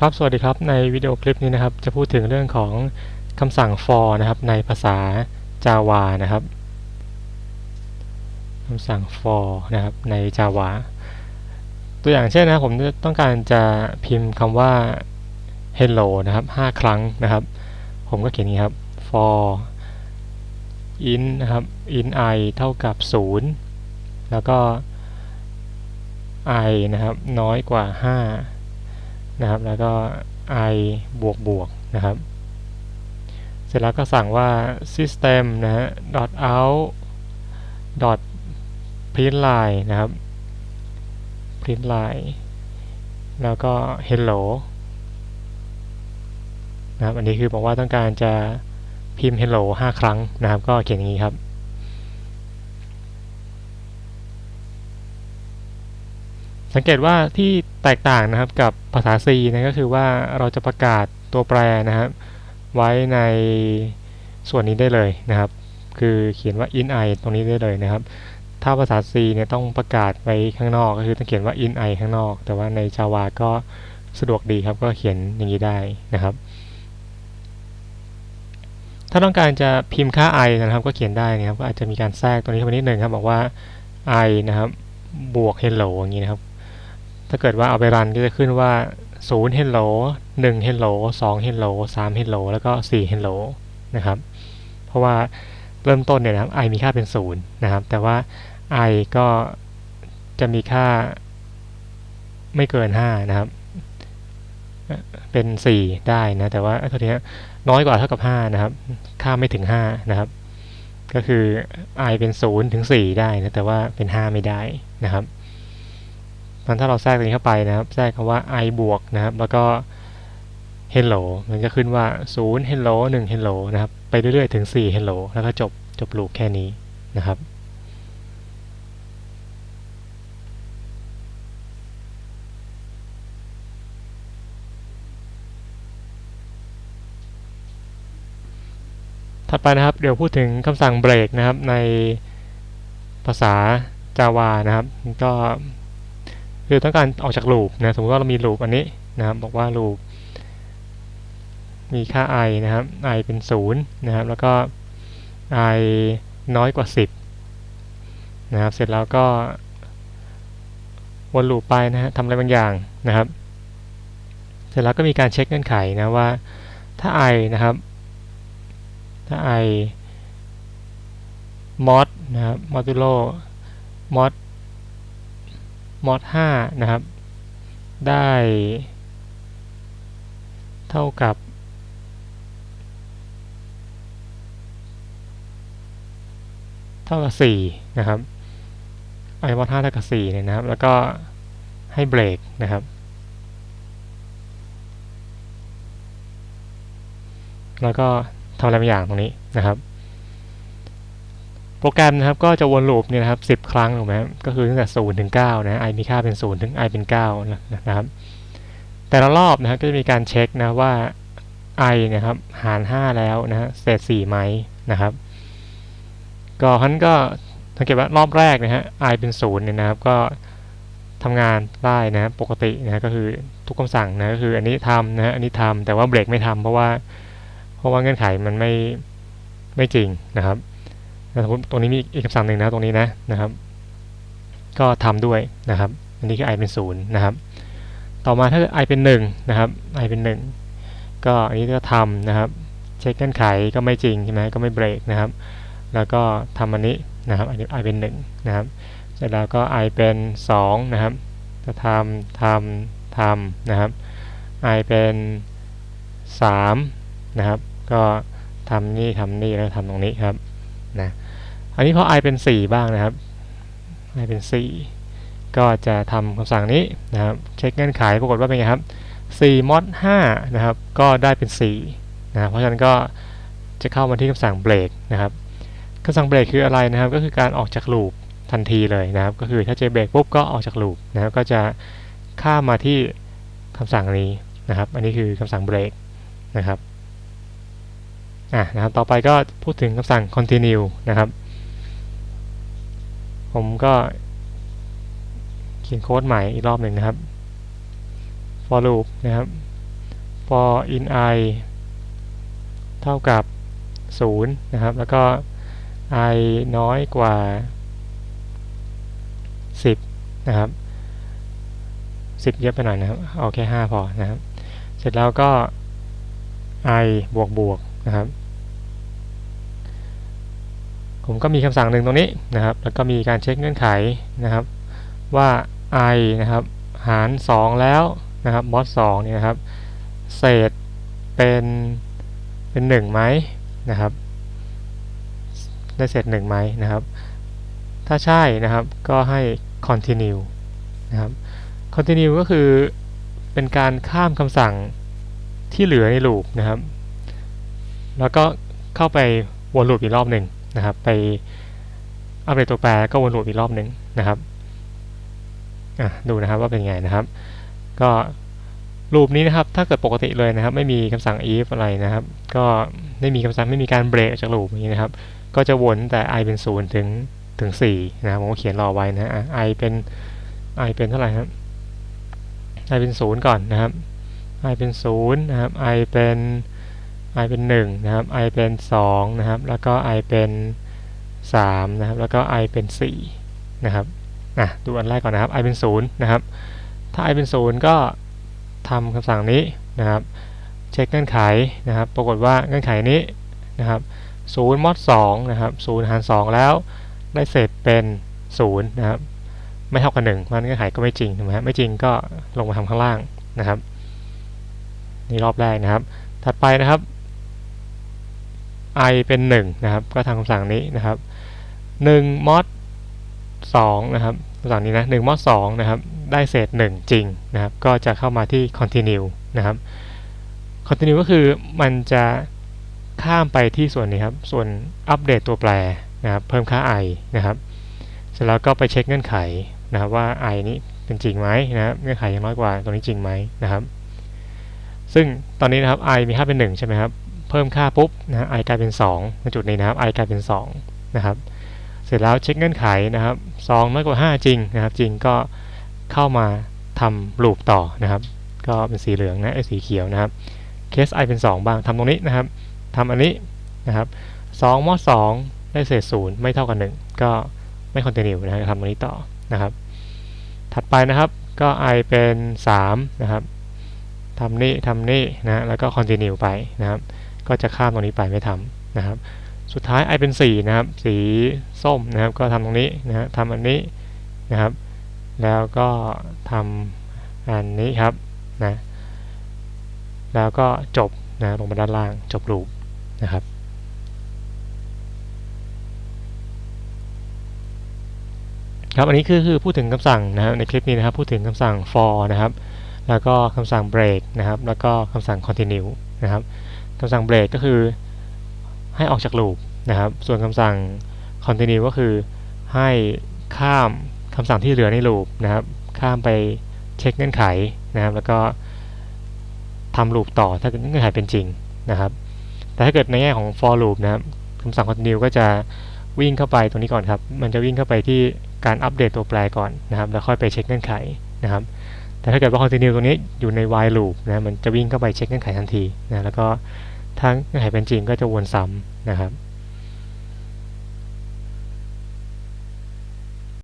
ครับ สวัสดีครับ ในวิดีโอคลิปนี้นะครับ จะพูดถึงเรื่องของคำสั่ง for นะครับ ในภาษา Java นะครับ คำสั่ง for นะครับ ใน Java ตัวอย่างเช่นนะผมจะต้องการจะพิมพ์คำว่า hello นะครับ 5 ครั้งนะครับ ผมก็เขียนอย่างนี้ครับ for in นะครับ in i เท่ากับ 0 แล้วก็ i นะครับ น้อยกว่า 5 นะครับ แล้วก็ i บวกบวกนะครับ เสร็จแล้วก็สั่งว่า system นะฮะ dot out dot print line นะครับ print line แล้วก็ hello นะครับ อันนี้คือบอกว่าต้องการจะพิมพ์ hello 5 ครั้งนะครับ ก็เขียนอย่างนี้ครับ สังเกตว่าที่แตกต่างนะครับกับภาษา C นะก็คือว่าเราจะประกาศตัวแปรนะครับ ไว้ในส่วนนี้ได้เลยนะครับ คือเขียนว่า in i ตรงนี้ได้เลยนะครับ ถ้าภาษา C เนี่ยต้องประกาศไว้ข้างนอก ก็คือต้องเขียนว่า in i ข้างนอก แต่ว่าใน Java ก็สะดวกดีครับก็เขียนอย่างนี้ได้นะครับ ถ้าต้องการจะพิมพ์ค่า i นะครับ ก็เขียนได้นะครับก็อาจจะมีการแทรกตรงนี้เข้าไปนิดหนึ่งครับบอกว่า i นะครับบวก hello อย่างนี้นะครับ ถ้าเกิดว่าเอาไปรันก็จะขึ้นว่า 0 hello 1 hello 2 hello 3 hello แล้วก็ 4 hello นะครับ เพราะว่าเริ่มต้นเนี่ยนะครับ i มีค่าเป็น 0 นะครับ แต่ว่า i ก็จะมีค่าไม่เกิน 5 นะครับ เป็น 4 ได้นะ แต่ว่าตัวนี้น้อยกว่าเท่ากับ 5 นะครับ ค่าไม่ถึง 5 นะครับ ก็คือ i เป็น 0 ถึง 4 ได้นะ แต่ว่าเป็น 5 ไม่ได้นะครับ มันถ้าเราแทรกตรงนี้เข้าไปนะครับแทรกคำว่า i บวกนะครับ แล้วก็ hello มันจะขึ้นว่า 0 hello 1 hello นะครับ ไปเรื่อยๆ ถึง 4 hello แล้วก็จบจบลูปแค่นี้นะครับถัดไปนะครับเดี๋ยวพูดถึงคำสั่งเบรกนะครับในภาษา Java นะครับ ก็ คือต้องการออกจากลูปนะสมมติว่าเรามีลูปอันนี้นะครับบอกว่าลูปมีค่า i นะครับ i เป็น 0 นะครับ แล้วก็ i น้อยกว่า 10 นะครับ เสร็จแล้วก็วนลูปไปนะฮะทำอะไรบางอย่างนะครับ เสร็จแล้วก็มีการเช็คเงื่อนไขนะว่าถ้า i นะครับ ถ้า i mod นะครับ modulo mod mod 5นะครับ ได้ เท่ากับเท่ากับ 4 นะครับ i mod 5เท่ากับ4เนี่ยนะครับ แล้วก็ให้เบรกนะครับ แล้วก็ทำอะไรบางอย่างตรงนี้นะครับ โปรแกรมนะครับก็จะวนลูปเนี่ยนะครับ 10 ครั้งถูกไหมก็คือตั้งแต่0ถึง9นะ i มีค่าเป็น 0 ถึง i เป็น9นะครับ แต่ละรอบนะครับก็จะมีการเช็คนะว่า i นะครับหาร 5 แล้วนะเศษ4ไหมนะครับ ก็ท่านก็สังเกตว่ารอบแรกนะฮะ i เป็น 0 เนี่ยนะครับ ก็ทำงานได้นะปกตินะก็คือทุกคำสั่งนะก็คืออันนี้ทำนะอันนี้ทำแต่ว่าเบรกไม่ทำเพราะว่า เพราะว่าเงื่อนไขมันไม่ไม่จริงนะครับ ติตรงนี้มีอีกคำสั่งหนึ่งนะตรงนี้นะนะครับ ก็ทำด้วยนะครับ อันนี้คือ i เป็นศูนย์นะครับ ต่อมาถ้า i เป็น1นะครับ i เป็น 1 ก็อันนี้ก็ทำนะครับ เช็คเงื่อนไขก็ไม่จริงใช่ไหมก็ไม่เบรกนะครับ แล้วก็ทำอันนี้นะครับอันนี้ i เป็น1นะครับ เสร็จแล้วก็ i เป็น2นะครับจะทำทำทำนะครับ i เป็น3นะครับ ก็ทำนี่ทำนี่แล้วทำตรงนี้ครับนะ อันนี้พอ i เป็น 4 บ้างนะครับ i เป็น 4 ก็จะทำคำสั่งนี้นะครับเช็คเงื่อนไขปรากฏว่าเป็นไงครับ4 mod 5นะครับ ก็ได้เป็น4นะเพราะฉะนั้นก็จะเข้ามาที่คำสั่งเบรกนะครับคำสั่งเบรกคืออะไรนะครับ ก็คือการออกจากลูปทันทีเลยนะครับ ก็คือถ้าเจเบรกปุ๊บก็ออกจากลูปนะครับ ก็จะข้ามมาที่คำสั่งนี้นะครับ อันนี้คือคำสั่งเบรกนะครับอะนะครับ ต่อไปก็พูดถึงคำสั่ง continue นะครับ ผมก็เขียนโค้ดใหม่อีกรอบหนึ่งนะครับ for loop นะครับ for in i เท่ากับ 0 นะครับ แล้วก็ i น้อยกว่า 10 นะครับ 10 เยอะไปหน่อยนะครับ เอาแค่ 5 พอนะครับ เสร็จแล้วก็ i บวกบวกนะครับ ผมก็มีคำสั่งหนึ่งตรงนี้นะครับ แล้วก็มีการเช็คเงื่อนไขนะครับ ว่า i นะครับ หาร 2 แล้วนะครับ mod 2เนี่ยนะครับ เศษเป็นเป็น1ไหมนะครับ ได้เศษ1ไหมนะครับ ถ้าใช่นะครับก็ให้ continue นะครับ continue ก็คือเป็นการข้ามคำสั่งที่เหลือในลูปนะครับ แล้วก็เข้าไปวนลูปอีกรอบหนึ่ง นะครับ ไปอัปเดตตัวแปรก็วนลูปอีกรอบหนึ่งนะครับดูนะครับว่าเป็นไงนะครับ ก็ลูปนี้นะครับถ้าเกิดปกติเลยนะครับ ไม่มีคำสั่ง if อะไรนะครับ ก็ไม่มีคำสั่งไม่มีการเบรกจากลูปอย่างนี้นะครับ ก็จะวนแต่ i เป็น 0 ถึงถึง4นะครับผมเขียนรอไว้นะ i เป็น i เป็นเท่าไหร่ครับ i เป็น 0 ก่อนนะครับ i เป็น 0 นะครับ i เป็น i เป็น1นะครับ i เป็น2นะครับ แล้วก็ i เป็น3นะครับ แล้วก็ i เป็น4นะครับอะดูอันแรกก่อนนะครับ i เป็น0นะครับ ถ้า i เป็น 0 ก็ทำคำสั่งนี้นะครับ เช็คเงื่อนไขนะครับ ปรากฏว่าเงื่อนไขนี้นะครับ0 mod 2นะครับ0หาร 2 แล้วได้เศษเป็น 0 นะครับ ไม่เท่ากับ1มันเงื่อนไขก็ไม่จริงถูกไหมครับไม่จริงก็ลงมาทำข้างล่างนะครับนี่รอบแรกนะครับ ถัดไปนะครับ i เป็น 1 นะครับ ก็ทำคำสั่งนี้นะครับ1 mod 2นะครับคำสั่งนี้นะ1 mod 2นะครับ ได้เศษ 1 จริงนะครับ ก็จะเข้ามาที่ continue นะครับ continue ก็คือมันจะข้ามไปที่ส่วนนี้ครับ ส่วนอัปเดตตัวแปรนะครับ เพิ่มค่า i นะครับ เสร็จแล้วก็ไปเช็คเงื่อนไขนะครับว่า i นี้เป็นจริงไหมนะครับเงื่อนไขยังน้อยกว่าตรงนี้จริงไหมนะครับ ซึ่งตอนนี้นะครับ i มีค่าเป็น 1 ใช่ไหมครับ เพิ่มค่าปุ๊บนะฮะ i กลายเป็น2ในจุดนี้นะครับ i กลายเป็น2นะครับเสร็จแล้วเช็คเงื่อนไขนะครับ2น้อยกว่า 5 จริงนะครับ จริงก็เข้ามาทำลูปต่อนะครับ ก็เป็นสีเหลืองนะไอ้สีเขียวนะครับเคส i เป็น 2 บ้างทำตรงนี้นะครับทำอันนี้นะครับ2มอด2ได้เศษ0ไม่เท่ากัน1ก็ไม่คอนติเนียนะครับทำตรงนี้ต่อนะครับ ถัดไปนะครับก็ i เป็น 3 นะครับทำนี่ทำนี่นะแล้วก็คอนติเนียไปนะครับ ก็จะข้ามตรงนี้ไปไม่ทำนะครับ สุดท้าย i เป็น4นะครับ สีส้มนะครับ ก็ทำตรงนี้นะฮะทำอันนี้นะครับ แล้วก็ทำอันนี้ครับนะแล้วก็จบนะลงมาด้านล่างจบลูปนะครับครับอันนี้คือคือพูดถึงคำสั่งนะครับในคลิปนี้นะครับพูดถึงคำสั่ง for นะครับ แล้วก็คำสั่ง break นะครับ แล้วก็คำสั่ง continue นะครับ คำสั่ง break ก็คือให้ออกจากลูปนะครับ ส่วนคำสั่ง continue ก็คือให้ข้ามคำสั่งที่เหลือในลูปนะครับ ข้ามไปเช็คเงื่อนไขนะครับ แล้วก็ทำลูปต่อถ้าเงื่อนไขเป็นจริงนะครับ แต่ถ้าเกิดในแง่ของ for loop นะครับคำสั่ง continue ก็จะวิ่งเข้าไปตรงนี้ก่อนครับ มันจะวิ่งเข้าไปที่การอัปเดตตัวแปรก่อนนะครับ แล้วค่อยไปเช็คเงื่อนไขนะครับ แต่ถ้าเกิดว่า continue ตรงนี้อยู่ใน while loop นะมันจะวิ่งเข้าไปเช็คเงื่อนไขทันทีนะแล้วก็ถ้าเงื่อนไขเป็นจริงก็จะวนซ้ำนะครับ